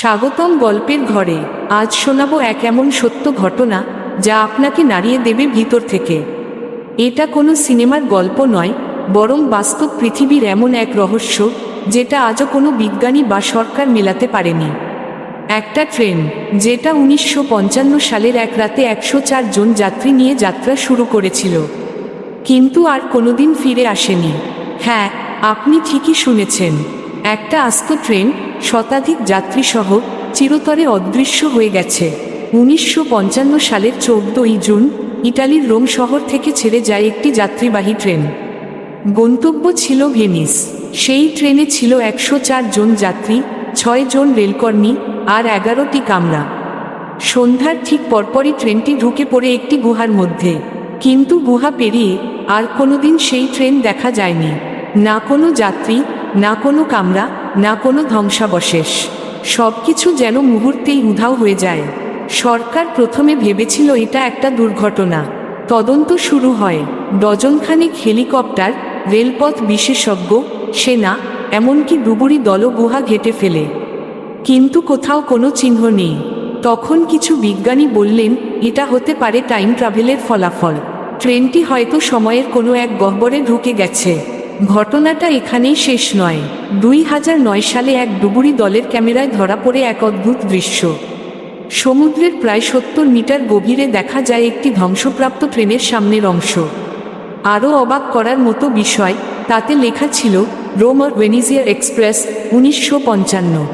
স্বাগতম গল্পের ঘরে। আজ শোনাবো এক এমন সত্য ঘটনা যা আপনাকে নাড়িয়ে দেবে ভিতর থেকে। এটা কোনো সিনেমার গল্প নয়, বরং বাস্তব পৃথিবীর এমন এক রহস্য যেটা আজও কোনো বিজ্ঞানী বা সরকার মেলাতে পারেনি। একটা ট্রেন, যেটা উনিশশো পঞ্চান্ন সালের এক রাতে একশো জন যাত্রী নিয়ে যাত্রা শুরু করেছিল। কিন্তু আর কোনোদিন ফিরে আসেনি। হ্যাঁ আপনি ঠিকই শুনেছেন। একটা আস্ত ট্রেন শতাধিক যাত্রীসহ চিরতরে অদৃশ্য হয়ে গেছে। উনিশশো পঞ্চান্ন সালের চৌদ্দই জুন ইটালির রোম শহর থেকে ছেড়ে যায় একটি যাত্রীবাহী ট্রেন। গন্তব্য ছিল ভেনিস। সেই ট্রেনে ছিল একশো চার জন যাত্রী, ছয় জন রেলকর্মী আর এগারোটি কামরা। সন্ধ্যার ঠিক পরপরই ট্রেনটি ঢুকে পড়ে একটি গুহার মধ্যে। কিন্তু গুহা পেরিয়ে আর কোনোদিন সেই ট্রেন দেখা যায়নি। না কোনো যাত্রী না কোনো কামরা, না কোনো ধ্বংসাবশেষ। সব কিছু যেন মুহূর্তেই উধাও হয়ে যায়। সরকার প্রথমে ভেবেছিল এটা একটা দুর্ঘটনা। তদন্ত শুরু হয়। ডজনখানেক হেলিকপ্টার, রেলপথ বিশেষজ্ঞ, সেনা, এমনকি ডুবুরি দলও গুহা ঘেটে ফেলে। কিন্তু কোথাও কোনো চিহ্ন নেই। তখন কিছু বিজ্ঞানী বললেন, এটা হতে পারে টাইম ট্রাভেলের ফলাফল। ট্রেনটি হয়তো সময়ের কোনো এক গহ্বরে ঢুকে গেছে। ঘটনাটা এখানেই শেষ নয়। দুই হাজার নয় সালে এক ডুবুরি দলের ক্যামেরায় ধরা পড়ে এক অদ্ভুত দৃশ্য। সমুদ্রের প্রায় সত্তর মিটার গভীরে দেখা যায় একটি ধ্বংসপ্রাপ্ত ট্রেনের সামনের অংশ। আরও অবাক করার মতো বিষয়, তাতে লেখা ছিল, রোমর ভেনিজিয়ার এক্সপ্রেস, উনিশশো পঞ্চান্ন।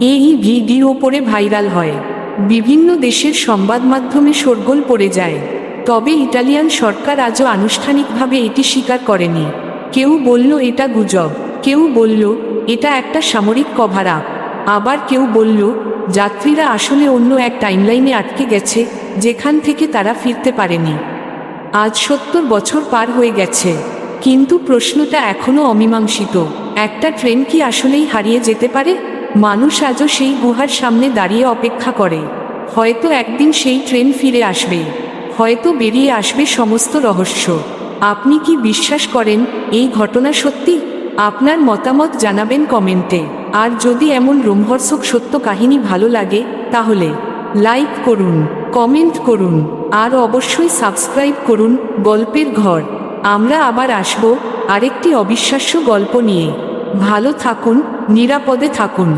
এই ভিডিও পরে ভাইরাল হয়। বিভিন্ন দেশের সংবাদ মাধ্যমে শোরগোল পড়ে যায়। তবে ইটালিয়ান সরকার আজও আনুষ্ঠানিকভাবে এটি স্বীকার করেনি। কেউ বলল, এটা গুজব। কেউ বলল, এটা একটা সামরিক কভার। আপ আবার কেউ বলল, যাত্রীরা আসলে অন্য এক টাইমলাইনে আটকে গেছে, যেখান থেকে তারা ফিরতে পারেনি। আজ সত্তর বছর পার হয়ে গেছে, কিন্তু প্রশ্নটা এখনও অমীমাংসিত। একটা ট্রেন কি আসলেই হারিয়ে যেতে পারে? মানুষ আজও সেই গুহার সামনে দাঁড়িয়ে অপেক্ষা করে। হয়তো একদিন সেই ট্রেন ফিরে আসবে। হয়তো বেরিয়ে আসবে সমস্ত রহস্য। আপনি কি বিশ্বাস করেন এই ঘটনা সত্যি? আপনার মতামত জানাবেন কমেন্টে। আর যদি এমন রোমহর্ষক সত্য কাহিনী ভালো লাগে, তাহলে লাইক করুন, কমেন্ট করুন, আর অবশ্যই সাবস্ক্রাইব করুন গল্পের ঘর। আমরা আবার আসব আরেকটি অবিশ্বাস্য গল্প নিয়ে। ভালো থাকুন, নিরাপদে থাকুন।